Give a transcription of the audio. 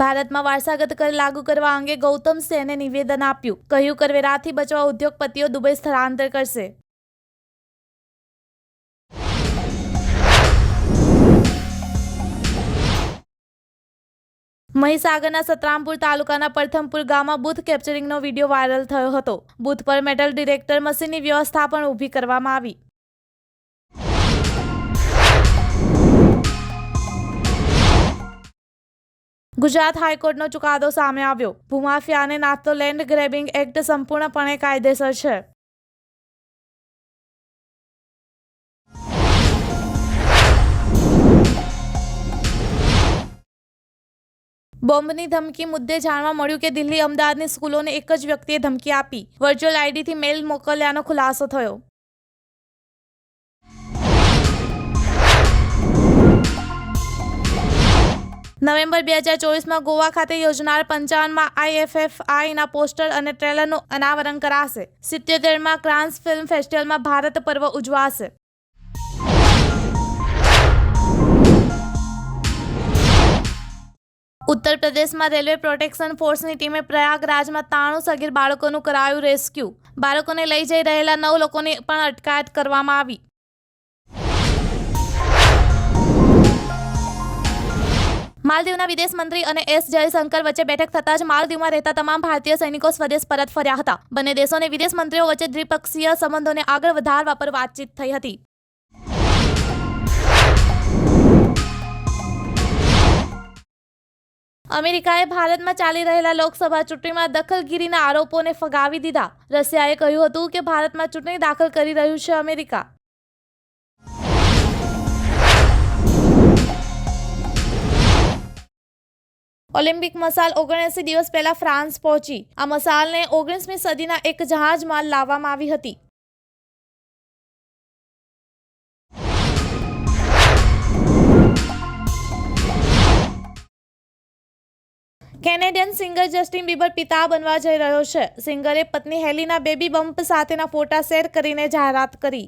ભારતમાં વારસાગત કર લાગુ કરવા અંગે ગૌતમ સેને નિવેદન આપ્યું. કહ્યું, કરવેરાથી બચવા ઉદ્યોગપતિઓ દુબઈ સ્થળાંતર કરશે. મહીસાગરના સતરામપુર તાલુકાના પ્રથમપુર ગામમાં બૂથ કેપ્ચરિંગનો વીડિયો વાયરલ થયો હતો. બૂથ પર મેટલ ડિરેક્ટર મશીનની વ્યવસ્થા પણ ઊભી કરવામાં આવી. ગુજરાત હાઈકોર્ટનો ચુકાદો સામે આવ્યો. ભૂમાફિયાને નાસ્તો લેન્ડ ગ્રેબિંગ એક્ટ સંપૂર્ણપણે કાયદેસર છે. બોમ્બની ધમકી મુદ્દે જાણવા મળ્યું કે દિલ્હી અમદાવાદની સ્કૂલોને એક જ વ્યક્તિએ ધમકી આપી. વર્ચ્યુઅલ આઈડીથી મેલ મોકલ્યાનો ખુલાસો થયો. નવેમ્બર બે હજાર ચોવીસમાં ગોવા ખાતે યોજનાર પંચાવનમાં આઈએફએફઆઈના પોસ્ટર અને ટ્રેલરનું અનાવરણ કરાશે. સિત્યોતેરમાં ક્રાન્સ ફિલ્મ ફેસ્ટિવલમાં ભારત પર્વ ઉજવાશે. ઉત્તર પ્રદેશમાં રેલવે પ્રોટેક્શન ફોર્સની ટીમે પ્રયાગરાજમાં તાણુ સગીર બાળકોનું કરાયું રેસ્ક્યુ. બાળકોને લઈ જઈ રહેલા નવ લોકોની પણ અટકાયત કરવામાં આવી. માલદીવના વિદેશ મંત્રી અને એસ જયશંકર વચ્ચે બેઠક થતાં જ માલદીવમાં રહેતા તમામ ભારતીય સૈનિકો સ્વદેશ પરત ફર્યા હતા. બંને દેશોને વિદેશ મંત્રીઓ વચ્ચે દ્વિપક્ષીય સંબંધોને આગળ વધારવા પર વાતચીત થઈ હતી. અમેરિકાએ ભારતમાં ચાલી રહેલા લોકસભા ચૂંટણીમાં દખલગીરીના આરોપોને ફગાવી દીધા. રશિયાએ કહ્યું હતું કે ભારતમાં ચૂંટણી દાખલ કરી રહ્યું છે અમેરિકા. ઓલિમ્પિક મસાલ ઓગણસી દિવસ પહેલા ફ્રાન્સ પહોંચી. આ મસાલને ઓગણીસમી સદીના એક જહાજમાં લાવવામાં આવી હતી. કેનેડિયન સિંગર જસ્ટિન બીબર પિતા બનવા જઈ રહ્યો છે. સિંગરે પત્ની હેલીના બેબી બમ્પ સાથેના ફોટા શેર કરીને જાહેરાત કરી.